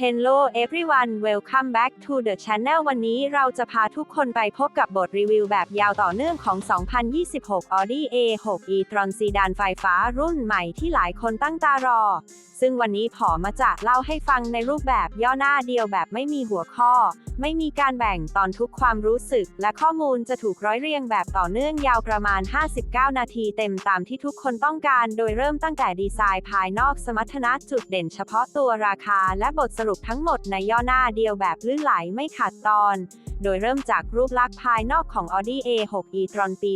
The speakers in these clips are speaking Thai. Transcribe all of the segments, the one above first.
Hello everyone welcome back to the channel วันนี้เราจะพาทุกคนไปพบกับบทรีวิวแบบยาวต่อเนื่องของ 2026 Audi A6 e-tron ซีดานไฟฟ้ารุ่นใหม่ที่หลายคนตั้งตารอ ซึ่งวันนี้ผอมาจะเล่าให้ฟังในรูปแบบย่อหน้าเดียวแบบไม่มีหัวข้อ ไม่มีการแบ่งตอนทุกความรู้สึก และข้อมูลจะถูกร้อยเรียงแบบต่อเนื่องยาวประมาณ 59 นาทีเต็มตามที่ทุกคนต้องการ โดยเริ่มตั้งแต่ดีไซน์ภายนอกสมรรถนะจุดเด่นเฉพาะตัวราคาและบทรุปทั้งหมดในย่อหน้าเดียวแบบลื่นไหลไม่ขาดตอน โดยเริ่มจากรูปลักษณ์ภายนอกของ Audi A6 e-tron ปี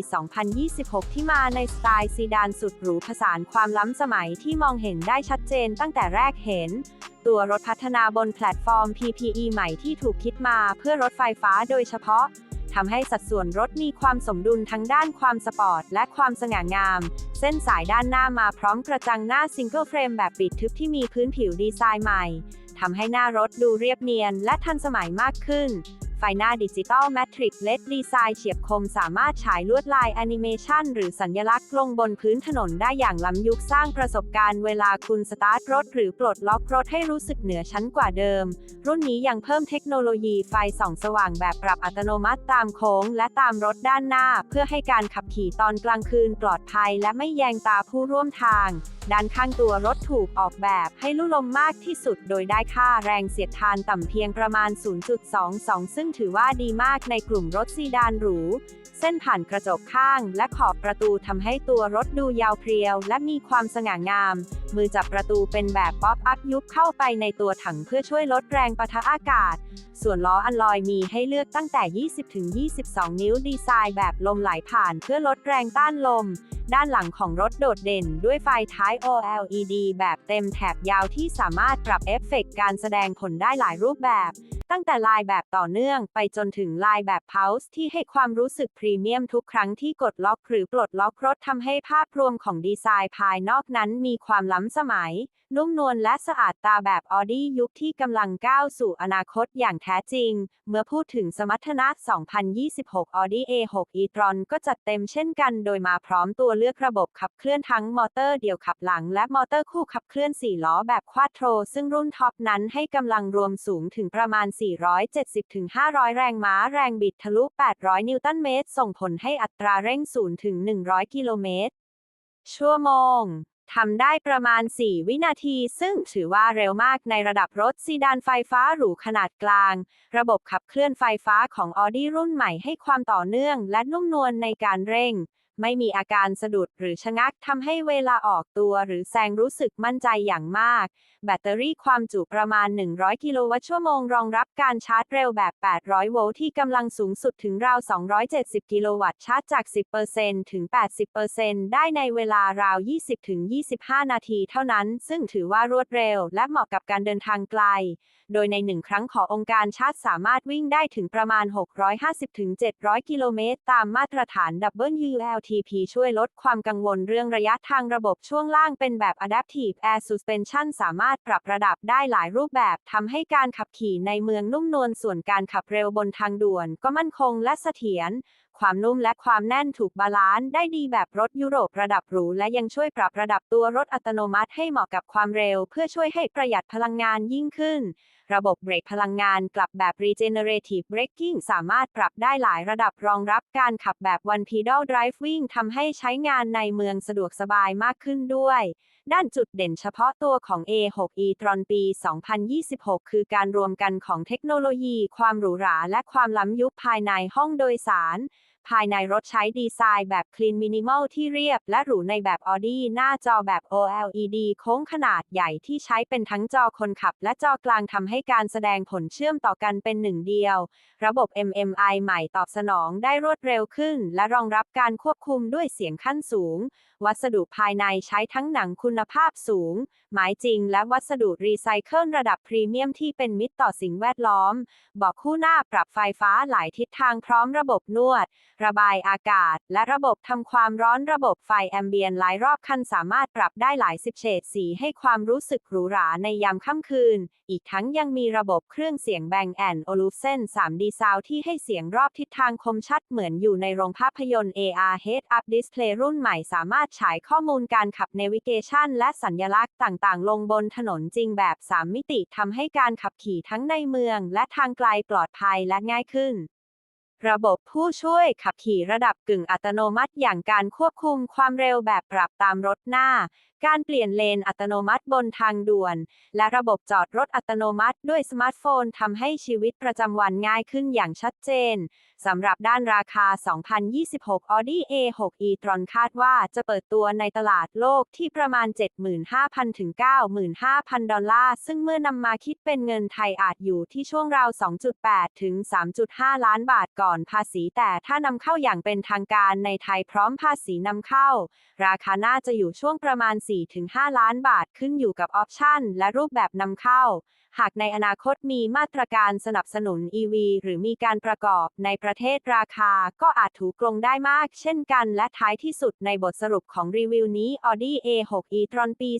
2026 ที่มาในสไตล์ซีดานสุดหรูผสานความล้ำสมัยที่มองเห็นได้ชัดเจนตั้งแต่แรกเห็น ตัวรถพัฒนาบนแพลตฟอร์ม PPE ใหม่ที่ถูกคิดมาเพื่อรถไฟฟ้าโดยเฉพาะทำให้สัดส่วนรถมีความสมดุลทั้งด้านความสปอร์ต และความสง่างาม เส้นสายด้านหน้ามาพร้อมกระจังหน้าซิงเกิลเฟรมแบบปิดทึบที่มีพื้นผิวดีไซน์ใหม่ ทำให้หน้ารถดูเรียบเนียนและทันสมัยมากขึ้น ไฟหน้าดิจิตอลแมทริกเลดดีไซน์เฉียบคมสามารถฉายลวดลายแอนิเมชันหรือสัญลักษณ์ลงบนพื้นถนนได้อย่างล้ำยุคสร้างประสบการณ์เวลาคุณสตาร์ทรถหรือปลดล็อกรถให้รู้สึกเหนือชั้นกว่าเดิม รุ่นนี้ยังเพิ่มเทคโนโลยีไฟส่องสว่างแบบปรับอัตโนมัติตามโค้ง และตามรถด้านหน้า เพื่อให้การขับขี่ตอนกลางคืนปลอดภัย และไม่แยงตาผู้ร่วมทาง ด้านข้างตัวรถถูกออกแบบให้ลู่ลมมากที่สุด โดยได้ค่าแรงเสียดทานต่ำเพียงประมาณ 0.22 ซึ่งถือว่าดีมากในกลุ่มรถซีดานหรู เส้นผ่านกระจกข้างและขอบประตูทำให้ตัวรถดูยาวเพรียว และมีความสง่างาม มือจับประตูเป็นแบบป๊อปอัพยุบเข้าไปในตัวถังเพื่อช่วยลดแรงปะทะอากาศ ส่วนล้ออัลลอยมีให้เลือกตั้งแต่ 20-22 นิ้วดีไซน์แบบลมไหลผ่านเพื่อลดแรงต้านลมด้านหลังของรถโดดเด่นด้วยไฟท้าย OLED แบบเต็มแถบยาวที่สามารถปรับเอฟเฟกต์การแสดงผลได้หลายรูปแบบตั้งแต่ลายแบบต่อเนื่องไปจนถึงลายแบบ Pulse ที่ให้ความรู้สึกพรีเมียมทุกครั้งที่กดล็อกหรือปลดล็อกรถทำให้ภาพรวมของดีไซน์ภายนอกนั้นมีความล้ำสมัยนุ่มนวลและสะอาดตาแบบ Audi ยุคที่กำลังก้าวสู่อนาคตอย่างแท้จริง เมื่อพูดถึงสมรรถนะ 2026 Audi A6 e-tron ก็จัดเต็มเช่นกัน โดยมาพร้อมตัวเลือกระบบขับเคลื่อนทั้งมอเตอร์เดี่ยวขับหลัง และมอเตอร์คู่ขับเคลื่อน 4 ล้อแบบควาโทร ซึ่งรุ่นท็อปนั้นให้กำลังรวมสูงถึงประมาณ 470-500 แรงม้าแรงบิดทะลุ 800 นิวตันเมตร ส่งผลให้อัตราเร่ง0ถึง100 กิโลเมตรชั่วโมง ทำได้ประมาณ 4 วินาที ซึ่งถือว่าเร็วมากในระดับรถซีดานไฟฟ้าหรูขนาดกลาง ระบบขับเคลื่อนไฟฟ้าของ Audi รุ่นใหม่ให้ความต่อเนื่องและนุ่มนวลในการเร่ง ไม่มีอาการสะดุดหรือชะงักทำให้เวลาออกตัวหรือแซงรู้สึกมั่นใจอย่างมาก แบตเตอรี่ความจุประมาณ 100 กิโลวัตต์ชั่วโมงรองรับการชาร์จเร็วแบบ 800 โวลต์ที่กำลังสูงสุดถึงราว 270 กิโลวัตต์ชาร์จจาก 10%ถึง 80%ได้ในเวลาราว 20-25 นาทีเท่านั้น ซึ่งถือว่ารวดเร็ว และเหมาะกับการเดินทางไกล โดยในหนึ่งครั้งขององค์การชาร์จสามารถวิ่งได้ถึงประมาณ 650-700 กิโลเมตรตามมาตรฐาน WLTP ช่วยลดความกังวลเรื่องระยะทางระบบช่วงล่างเป็นแบบ Adaptive Air Suspension สามารถปรับระดับได้หลายรูปแบบทำให้การขับขี่ในเมืองนุ่มนวลส่วนการขับเร็วบนทางด่วนก็มั่นคงและเสถียรความนุ่มและความแน่นถูกบาลานซ์ได้ดีแบบรถยุโรประดับหรูและยังช่วยปรับระดับตัวรถอัตโนมัติให้เหมาะกับความเร็ว เพื่อช่วยให้ประหยัดพลังงานยิ่งขึ้น ระบบเบรกพลังงานกลับแบบ regenerative braking สามารถปรับได้หลายระดับรองรับการขับแบบ one pedal driving ทำให้ใช้งานในเมืองสะดวกสบายมากขึ้นด้วย ด้านจุดเด่นเฉพาะตัวของ A6 e-tron ปี 2026 คือการรวมกันของเทคโนโลยี ความหรูหราและความล้ำยุคภายในห้องโดยสาร ภายในรถใช้ดีไซน์แบบ clean minimal ที่เรียบและหรูในแบบ Audi หน้าจอแบบ OLED โค้งขนาดใหญ่ที่ใช้เป็นทั้งจอคนขับ และจอกลางทำให้การแสดงผลเชื่อมต่อกันเป็นหนึ่งเดียว ระบบ MMI ใหม่ตอบสนองได้รวดเร็วขึ้น และรองรับการควบคุมด้วยเสียงขั้นสูง วัสดุภายในใช้ทั้งหนังคุณภาพสูง หมายจริงและวัสดุรีไซเคิลระดับพรีเมียมที่เป็นมิตรต่อสิ่งแวดล้อมเบอกคู่หน้าปรับไฟฟ้าหลายทิศทางพร้อมระบบนวดระบายอากาศ และระบบทำความร้อนระบบไฟแอมเบียนหลายรอบคันสามารถปรับได้หลายสิบเฉดสีให้ความรู้สึกหรูหราในยามค่ำคืน อีกทั้งยังมีระบบเครื่องเสียงแบงแอนโอลูเซน 3D Sound ที่ให้เสียงรอบทิศทางคมชัดเหมือนอยู่ในโรงภาพยนตร์ AR Head-Up Display รุ่นใหม่สามารถฉายข้อมูลการขับเนวิเกชันและสัญลักษณ์ต่างๆ ลงบนถนนจริงแบบ 3 มิติทำให้การขับขี่ทั้งในเมืองและทางไกลปลอดภัยและง่ายขึ้น ระบบผู้ช่วยขับขี่ระดับกึ่งอัตโนมัติอย่างการควบคุมความเร็วแบบปรับตามรถหน้าการเปลี่ยนเลนอัตโนมัติบนทางด่วน และระบบจอดรถอัตโนมัติด้วยสมาร์ทโฟนทำให้ชีวิตประจำวันง่ายขึ้นอย่างชัดเจน สำหรับด้านราคา 2026 Audi A6 e-tron คาดว่าจะเปิดตัวในตลาดโลกที่ประมาณ 75,000 ถึง 95,000 ดอลลาร์ ซึ่งเมื่อนำมาคิดเป็นเงินไทยอาจอยู่ที่ช่วงราว 2.8 ถึง 3.5 ล้านบาทก่อนภาษี แต่ถ้านำเข้าอย่างเป็นทางการในไทยพร้อมภาษีนำเข้า ราคาน่าจะอยู่ช่วงประมาณ4-5 ล้านบาทขึ้นอยู่กับออปชันและรูปแบบนำเข้า หากในอนาคตมีมาตรการสนับสนุน EV หรือมีการประกอบในประเทศราคาก็อาจถูกกลงได้มากเช่นกัน และท้ายที่สุดในบทสรุปของรีวิวนี้ Audi A6 e-tron ปี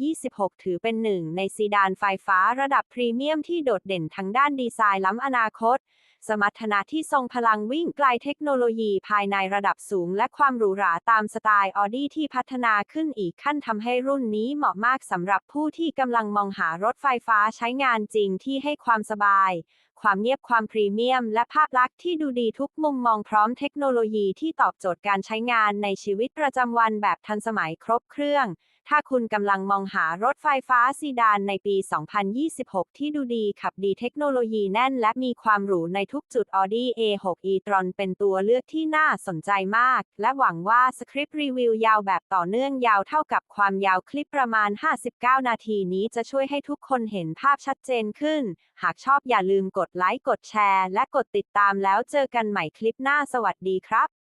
2026 ถือเป็นหนึ่งในซีดานไฟฟ้าระดับพรีเมียมที่โดดเด่นทั้งด้านดีไซน์ล้ำอนาคต สมรรถนะที่ทรงพลังวิ่งไกลเทคโนโลยีภายในระดับสูง และความหรูหราตามสไตล์ออดี้ที่พัฒนาขึ้นอีกขั้นทำให้รุ่นนี้เหมาะมากสำหรับผู้ที่กำลังมองหารถไฟฟ้าใช้งานจริงที่ให้ความสบาย ความเงียบความพรีเมียม และภาพลักษณ์ที่ดูดีทุกมุมมองพร้อมเทคโนโลยีที่ตอบโจทย์การใช้งานในชีวิตประจำวันแบบทันสมัยครบเครื่อง ถ้าคุณกำลังมองหารถไฟฟ้าซีดานในปี 2026 ที่ดูดีขับดีเทคโนโลยีแน่นและมีความหรูในทุกจุด Audi A6 e-tron เป็นตัวเลือกที่น่าสนใจมาก และหวังว่าสคริปต์รีวิวยาวแบบต่อเนื่องยาวเท่ากับความยาวคลิปประมาณ 59 นาทีนี้จะช่วยให้ทุกคนเห็นภาพชัดเจนขึ้น หากชอบอย่าลืมกดไลค์ กดแชร์ และกดติดตามแล้วเจอกันใหม่คลิปหน้าสวัสดีครับ